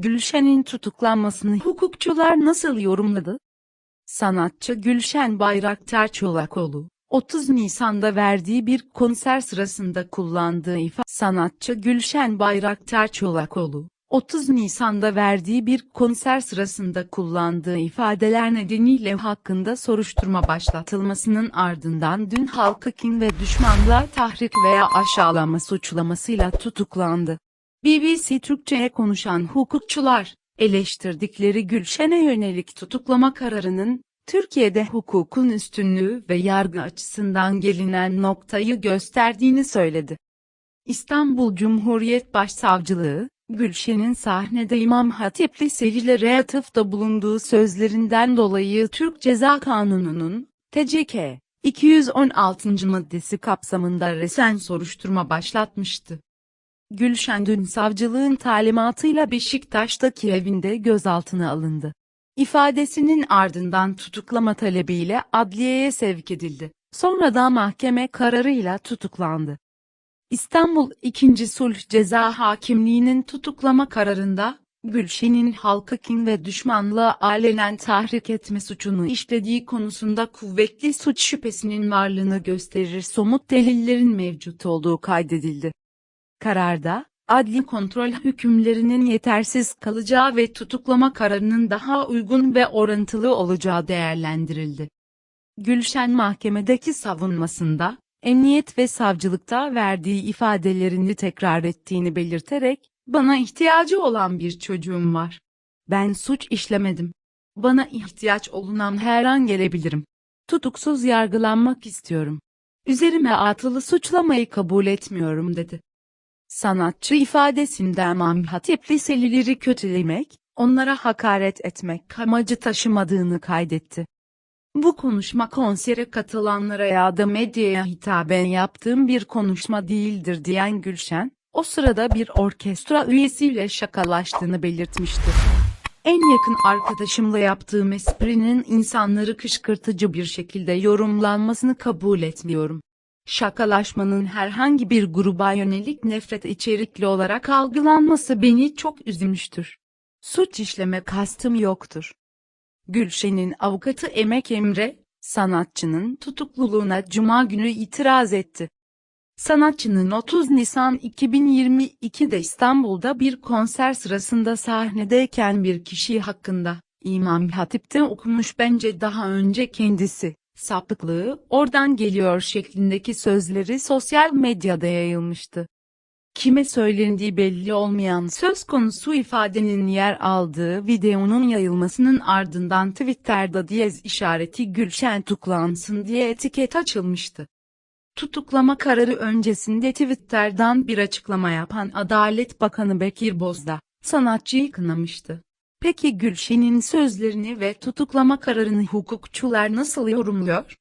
Gülşen'in tutuklanmasını hukukçular nasıl yorumladı? Sanatçı Gülşen Bayraktar Çolakoğlu, 30 Nisan'da verdiği bir konser sırasında kullandığı ifade Sanatçı Gülşen Bayraktar Çolakoğlu, 30 Nisan'da verdiği bir konser sırasında kullandığı ifadeler nedeniyle hakkında soruşturma başlatılmasının ardından dün halkı kin ve düşmanlığa tahrik veya aşağılama suçlamasıyla tutuklandı. BBC Türkçe'ye konuşan hukukçular, eleştirdikleri Gülşen'e yönelik tutuklama kararının, Türkiye'de hukukun üstünlüğü ve yargı açısından gelinen noktayı gösterdiğini söyledi. İstanbul Cumhuriyet Başsavcılığı, Gülşen'in sahnede İmam Hatip Liselilere atıfta bulunduğu sözlerinden dolayı Türk Ceza Kanunu'nun, TCK, 216. maddesi kapsamında resen soruşturma başlatmıştı. Gülşen dün savcılığın talimatıyla Beşiktaş'taki evinde gözaltına alındı. İfadesinin ardından tutuklama talebiyle adliyeye sevk edildi. Sonra da mahkeme kararıyla tutuklandı. İstanbul 2. Sulh Ceza Hakimliği'nin tutuklama kararında, Gülşen'in halka kin ve düşmanlığa alenen tahrik etme suçunu işlediği konusunda kuvvetli suç şüphesinin varlığını gösterir somut delillerin mevcut olduğu kaydedildi. Kararda, adli kontrol hükümlerinin yetersiz kalacağı ve tutuklama kararının daha uygun ve orantılı olacağı değerlendirildi. Gülşen mahkemedeki savunmasında, emniyet ve savcılıkta verdiği ifadelerini tekrar ettiğini belirterek, bana ihtiyacı olan bir çocuğum var. Ben suç işlemedim. Bana ihtiyaç olunan her an gelebilirim. Tutuksuz yargılanmak istiyorum. Üzerime atılı suçlamayı kabul etmiyorum dedi. Sanatçı ifadesinde İmam Hatip Liselileri kötülemek, onlara hakaret etmek amacı taşımadığını kaydetti. Bu konuşma konsere katılanlara ya da medyaya hitaben yaptığım bir konuşma değildir diyen Gülşen, o sırada bir orkestra üyesiyle şakalaştığını belirtmişti. En yakın arkadaşımla yaptığım esprinin insanları kışkırtıcı bir şekilde yorumlanmasını kabul etmiyorum. Şakalaşmanın herhangi bir gruba yönelik nefret içerikli olarak algılanması beni çok üzmüştür. Suç işleme kastım yoktur. Gülşen'in avukatı Emek Emre, sanatçının tutukluluğuna cuma günü itiraz etti. Sanatçının 30 Nisan 2022'de İstanbul'da bir konser sırasında sahnedeyken bir kişi hakkında İmam Hatip'te okumuş bence daha önce kendisi sapıklığı oradan geliyor şeklindeki sözleri sosyal medyada yayılmıştı. Kime söylendiği belli olmayan söz konusu ifadenin yer aldığı videonun yayılmasının ardından Twitter'da diyez işareti Gülşen tutuklansın diye etiket açılmıştı. Tutuklama kararı öncesinde Twitter'dan bir açıklama yapan Adalet Bakanı Bekir Bozdağ, sanatçıyı kınamıştı. Peki Gülşen'in sözlerini ve tutuklama kararını hukukçular nasıl yorumluyor?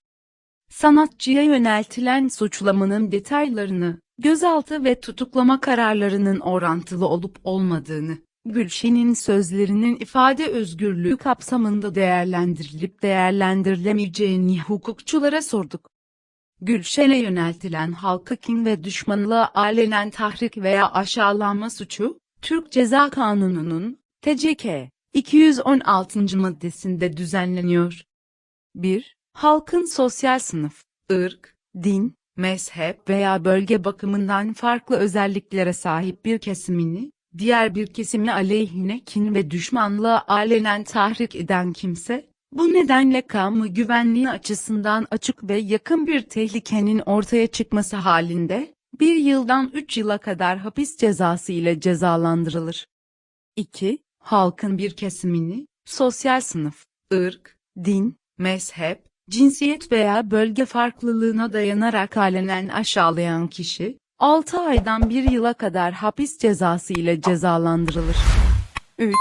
Sanatçıya yöneltilen suçlamanın detaylarını, gözaltı ve tutuklama kararlarının orantılı olup olmadığını, Gülşen'in sözlerinin ifade özgürlüğü kapsamında değerlendirilip değerlendirilemeyeceğini hukukçulara sorduk. Gülşen'e yöneltilen halka kin ve düşmanlığa alenen tahrik veya aşağılanma suçu, Türk Ceza Kanunu'nun, TCK, 216. maddesinde düzenleniyor. 1. Halkın sosyal sınıf, ırk, din, mezhep veya bölge bakımından farklı özelliklere sahip bir kesimini, diğer bir kesimine aleyhine kin ve düşmanlığa alenen tahrik eden kimse, bu nedenle kamu güvenliği açısından açık ve yakın bir tehlikenin ortaya çıkması halinde, bir yıldan 3 yıla kadar hapis cezası ile cezalandırılır. 2. Halkın bir kesimini, sosyal sınıf, ırk, din, mezhep, cinsiyet veya bölge farklılığına dayanarak alenen aşağılayan kişi, 6 aydan 1 yıla kadar hapis cezası ile cezalandırılır. 3.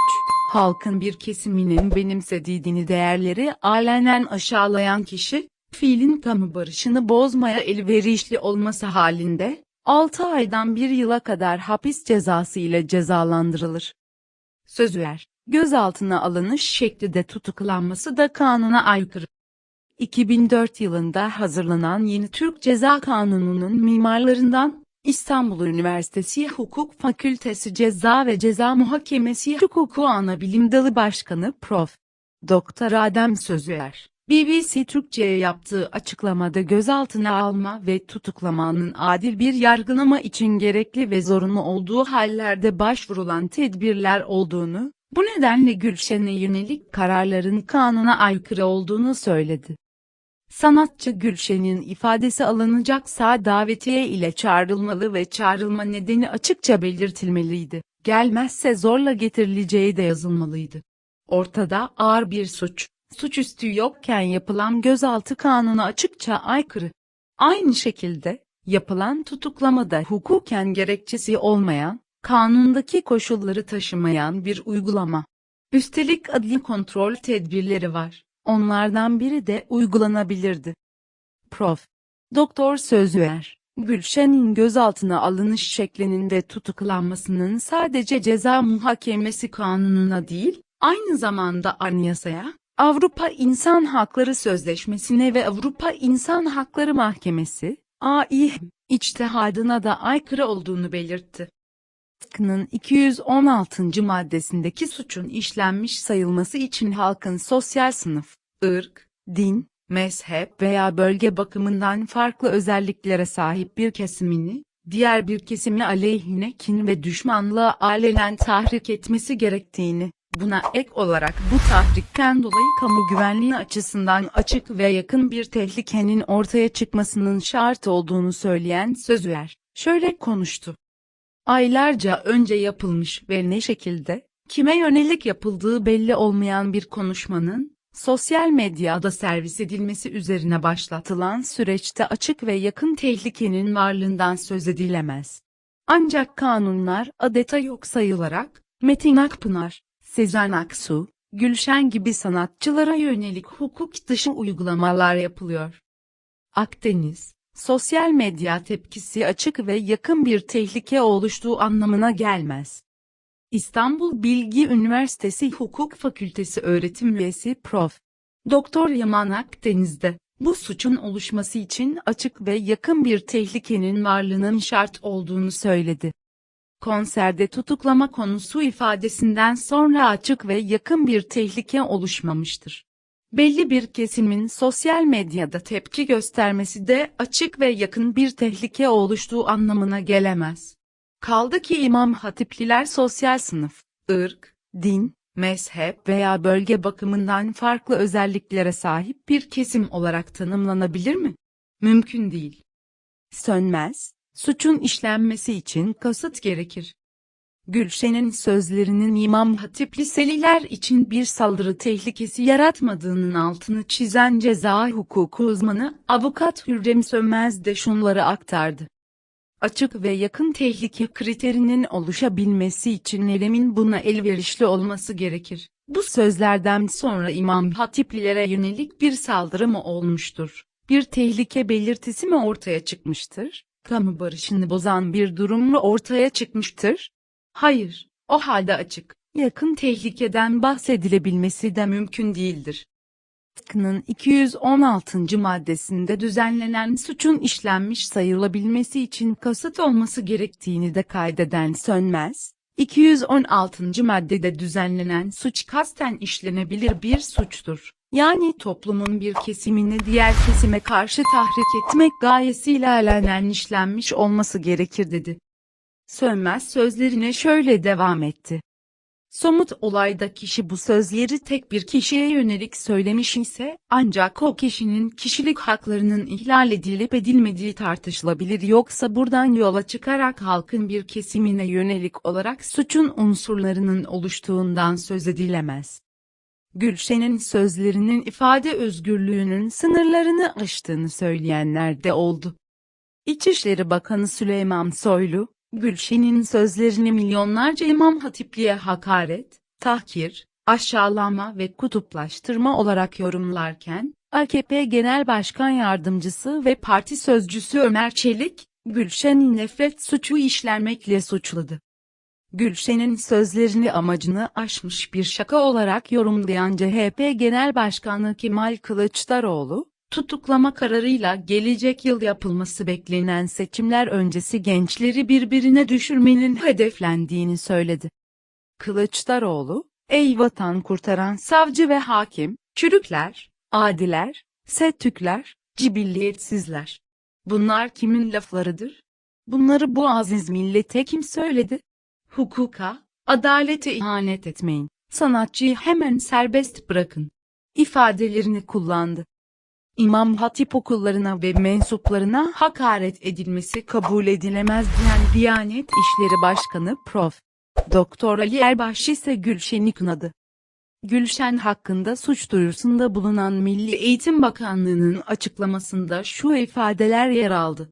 Halkın bir kesiminin benimsediği dini değerleri alenen aşağılayan kişi, fiilin kamu barışını bozmaya elverişli olması halinde, 6 aydan 1 yıla kadar hapis cezası ile cezalandırılır. Sözüer, gözaltına alınış şekli de tutuklanması da kanuna aykırı. 2004 yılında hazırlanan yeni Türk Ceza Kanunu'nun mimarlarından, İstanbul Üniversitesi Hukuk Fakültesi Ceza ve Ceza Muhakemesi Hukuku Anabilim Dalı Başkanı Prof. Doktor Adem Sözüer, BBC Türkçe'ye yaptığı açıklamada gözaltına alma ve tutuklamanın adil bir yargılama için gerekli ve zorunlu olduğu hallerde başvurulan tedbirler olduğunu, bu nedenle Gülşen'e yönelik kararların kanuna aykırı olduğunu söyledi. Sanatçı Gülşen'in ifadesi alınacaksa davetiye ile çağrılmalı ve çağrılma nedeni açıkça belirtilmeliydi. Gelmezse zorla getirileceği de yazılmalıydı. Ortada ağır bir suç, suçüstü yokken yapılan gözaltı kanuna açıkça aykırı. Aynı şekilde, yapılan tutuklamada hukuken gerekçesi olmayan, kanundaki koşulları taşımayan bir uygulama. Üstelik adli kontrol tedbirleri var. Onlardan biri de uygulanabilirdi. Prof. Doktor Sözüer, Gülşen'in gözaltına alınış şeklinin ve tutuklanmasının sadece ceza muhakemesi kanununa değil, aynı zamanda anayasaya, Avrupa İnsan Hakları Sözleşmesi'ne ve Avrupa İnsan Hakları Mahkemesi, AİH, içtihadına da aykırı olduğunu belirtti. Tıkının 216. maddesindeki suçun işlenmiş sayılması için halkın sosyal sınıf, ırk, din, mezhep veya bölge bakımından farklı özelliklere sahip bir kesimini, diğer bir kesimi aleyhine kin ve düşmanlığa alenen tahrik etmesi gerektiğini, buna ek olarak bu tahrikten dolayı kamu güvenliği açısından açık ve yakın bir tehlikenin ortaya çıkmasının şart olduğunu söyleyen Sözüer, şöyle konuştu. Aylarca önce yapılmış ve ne şekilde, kime yönelik yapıldığı belli olmayan bir konuşmanın, sosyal medyada servis edilmesi üzerine başlatılan süreçte açık ve yakın tehlikenin varlığından söz edilemez. Ancak kanunlar adeta yok sayılarak, Metin Akpınar, Sezen Aksu, Gülşen gibi sanatçılara yönelik hukuk dışı uygulamalar yapılıyor. Akdeniz, sosyal medya tepkisi açık ve yakın bir tehlike oluştuğu anlamına gelmez. İstanbul Bilgi Üniversitesi Hukuk Fakültesi öğretim üyesi Prof. Doktor Yaman Akdeniz'de, bu suçun oluşması için açık ve yakın bir tehlikenin varlığının şart olduğunu söyledi. Konserde tutuklama konusu ifadesinden sonra açık ve yakın bir tehlike oluşmamıştır. Belli bir kesimin sosyal medyada tepki göstermesi de açık ve yakın bir tehlike oluştuğu anlamına gelemez. Kaldı ki İmam Hatipliler sosyal sınıf, ırk, din, mezhep veya bölge bakımından farklı özelliklere sahip bir kesim olarak tanımlanabilir mi? Mümkün değil. Sönmez, suçun işlenmesi için kasıt gerekir. Gülşen'in sözlerinin İmam Hatip liseliler için bir saldırı tehlikesi yaratmadığının altını çizen ceza hukuku uzmanı Avukat Hürrem Sönmez de şunları aktardı. Açık ve yakın tehlike kriterinin oluşabilmesi için eylemin buna elverişli olması gerekir. Bu sözlerden sonra İmam Hatiplilere yönelik bir saldırı mı olmuştur? Bir tehlike belirtisi mi ortaya çıkmıştır? Kamu barışını bozan bir durum mu ortaya çıkmıştır? Hayır, o halde açık, yakın tehlikeden bahsedilebilmesi de mümkün değildir. Tıkının 216. maddesinde düzenlenen suçun işlenmiş sayılabilmesi için kasıt olması gerektiğini de kaydeden Sönmez, 216. maddede düzenlenen suç kasten işlenebilir bir suçtur. Yani toplumun bir kesimini diğer kesime karşı tahrik etmek gayesiyle alenen işlenmiş olması gerekir dedi. Sönmez sözlerine şöyle devam etti. Somut olayda kişi bu sözleri tek bir kişiye yönelik söylemiş ise, ancak o kişinin kişilik haklarının ihlal edilip edilmediği tartışılabilir yoksa buradan yola çıkarak halkın bir kesimine yönelik olarak suçun unsurlarının oluştuğundan söz edilemez. Gülşen'in sözlerinin ifade özgürlüğünün sınırlarını aştığını söyleyenler de oldu. İçişleri Bakanı Süleyman Soylu, Gülşen'in sözlerini milyonlarca İmam Hatipli'ye hakaret, tahkir, aşağılama ve kutuplaştırma olarak yorumlarken, AKP Genel Başkan Yardımcısı ve Parti Sözcüsü Ömer Çelik, Gülşen'in nefret suçu işlenmekle suçladı. Gülşen'in sözlerini amacını aşmış bir şaka olarak yorumlayan CHP Genel Başkanı Kemal Kılıçdaroğlu, tutuklama kararıyla gelecek yıl yapılması beklenen seçimler öncesi gençleri birbirine düşürmenin hedeflendiğini söyledi. Kılıçdaroğlu, ey vatan kurtaran savcı ve hakim, çürükler, adiler, setükler, cibilliyetsizler. Bunlar kimin laflarıdır? Bunları bu aziz millete kim söyledi? Hukuka, adalete ihanet etmeyin. Sanatçıyı hemen serbest bırakın. ifadelerini kullandı. İmam Hatip okullarına ve mensuplarına hakaret edilmesi kabul edilemez diyen Diyanet İşleri Başkanı Prof. Doktor Ali Erbaş ise Gülşen'i kınadı. Gülşen hakkında suç duyurusunda bulunan Milli Eğitim Bakanlığı'nın açıklamasında şu ifadeler yer aldı.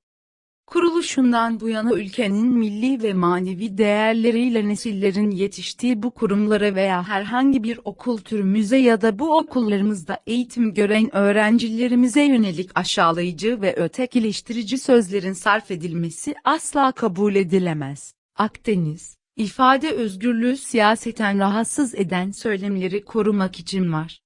Kuruluşundan bu yana ülkenin milli ve manevi değerleriyle nesillerin yetiştiği bu kurumlara veya herhangi bir okul türümüze ya da bu okullarımızda eğitim gören öğrencilerimize yönelik aşağılayıcı ve ötekileştirici sözlerin sarf edilmesi asla kabul edilemez. Akdeniz, ifade özgürlüğü siyaseten rahatsız eden söylemleri korumak için var.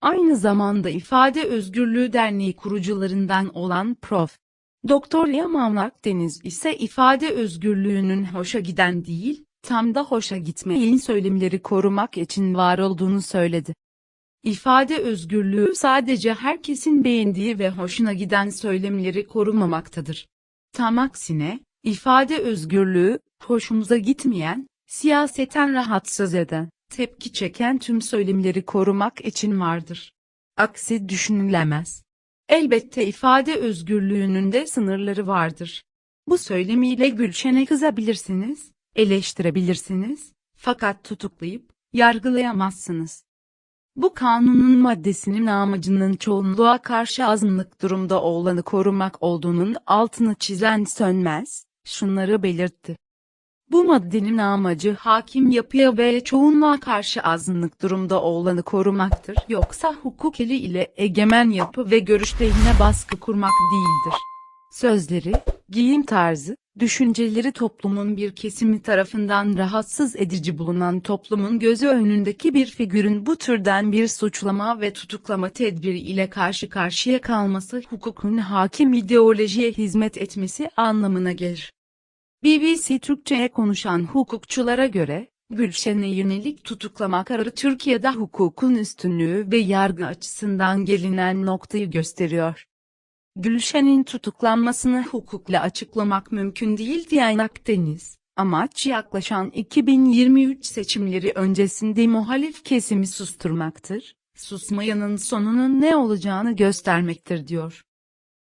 Aynı zamanda İfade Özgürlüğü Derneği kurucularından olan Prof. Doktor Yaman Akdeniz ise ifade özgürlüğünün hoşa giden değil, tam da hoşa gitmeyen söylemleri korumak için var olduğunu söyledi. İfade özgürlüğü sadece herkesin beğendiği ve hoşuna giden söylemleri korumamaktadır. Tam aksine, ifade özgürlüğü, hoşumuza gitmeyen, siyaseten rahatsız eden, tepki çeken tüm söylemleri korumak için vardır. Aksi düşünülemez. Elbette ifade özgürlüğünün de sınırları vardır. Bu söylemiyle Gülşen'e kızabilirsiniz, eleştirebilirsiniz, fakat tutuklayıp, yargılayamazsınız. Bu kanunun maddesinin amacının çoğunluğa karşı azınlık durumda olanı korumak olduğunun altını çizen Sönmez, şunları belirtti. Bu maddenin amacı hakim yapıya ve çoğunluğa karşı azınlık durumda olanı korumaktır. Yoksa hukuk eli ile egemen yapı ve görüşlerine baskı kurmak değildir. Sözleri, giyim tarzı, düşünceleri toplumun bir kesimi tarafından rahatsız edici bulunan toplumun gözü önündeki bir figürün bu türden bir suçlama ve tutuklama tedbiri ile karşı karşıya kalması hukukun hakim ideolojiye hizmet etmesi anlamına gelir. BBC Türkçe'ye konuşan hukukçulara göre, Gülşen'e yönelik tutuklama kararı Türkiye'de hukukun üstünlüğü ve yargı açısından gelinen noktayı gösteriyor. Gülşen'in tutuklanmasını hukukla açıklamak mümkün değil diyen Akdeniz, amaç yaklaşan 2023 seçimleri öncesinde muhalif kesimi susturmaktır, susmayanın sonunun ne olacağını göstermektir diyor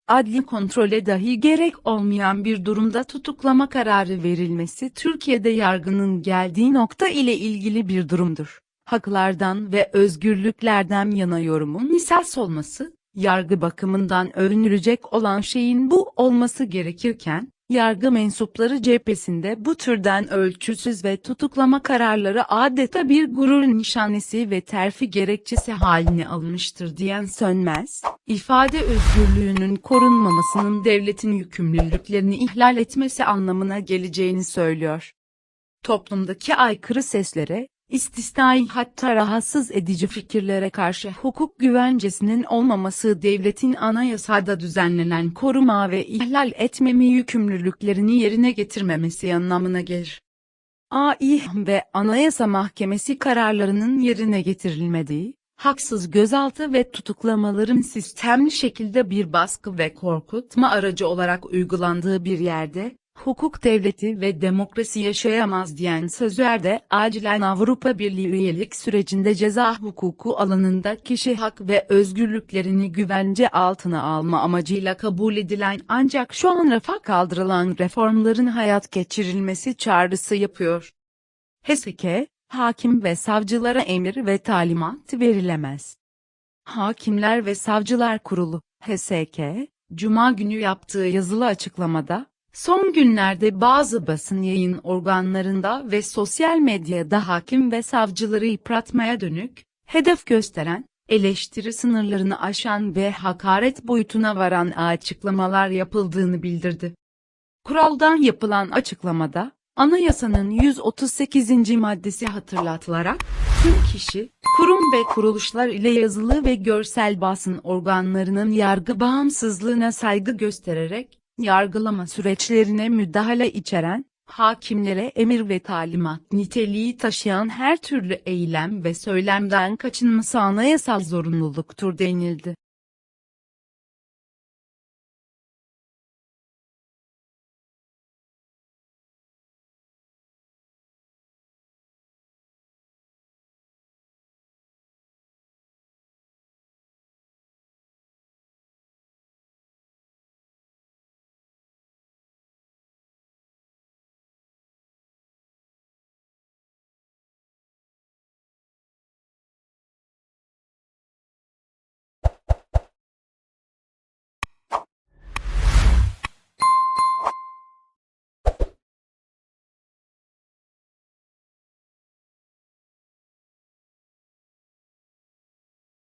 adli kontrole dahi gerek olmayan bir durumda tutuklama kararı verilmesi Türkiye'de yargının geldiği nokta ile ilgili bir durumdur. Haklardan ve özgürlüklerden yana yorumun esas olması, yargı bakımından övünülecek olan şeyin bu olması gerekirken, yargı mensupları cephesinde bu türden ölçüsüz ve tutuklama kararları adeta bir gurur nişanesi ve terfi gerekçesi haline alınmıştır diyen Sönmez, ifade özgürlüğünün korunmamasının devletin yükümlülüklerini ihlal etmesi anlamına geleceğini söylüyor. Toplumdaki aykırı seslere, istisnai hatta rahatsız edici fikirlere karşı hukuk güvencesinin olmaması devletin anayasada düzenlenen koruma ve ihlal etmeme yükümlülüklerini yerine getirmemesi anlamına gelir. AI ve Anayasa Mahkemesi kararlarının yerine getirilmediği, haksız gözaltı ve tutuklamaların sistemli şekilde bir baskı ve korkutma aracı olarak uygulandığı bir yerde, hukuk devleti ve demokrasi yaşayamaz diyen sözler de acilen Avrupa Birliği üyelik sürecinde ceza hukuku alanında kişi hak ve özgürlüklerini güvence altına alma amacıyla kabul edilen ancak şu an rafa kaldırılan reformların hayat geçirilmesi çağrısı yapıyor. HESEK'e, hakim ve savcılara emir ve talimat verilemez. Hakimler ve Savcılar Kurulu, HSK, Cuma günü yaptığı yazılı açıklamada, Son günlerde bazı basın yayın organlarında ve sosyal medyada hakim ve savcıları yıpratmaya dönük, hedef gösteren, eleştiri sınırlarını aşan ve hakaret boyutuna varan açıklamalar yapıldığını bildirdi. Kuraldan yapılan açıklamada, Anayasanın 138. maddesi hatırlatılarak, tüm kişi, kurum ve kuruluşlar ile yazılı ve görsel basın organlarının yargı bağımsızlığına saygı göstererek, yargılama süreçlerine müdahale içeren, hakimlere emir ve talimat niteliği taşıyan her türlü eylem ve söylemden kaçınması anayasal zorunluluktur denildi.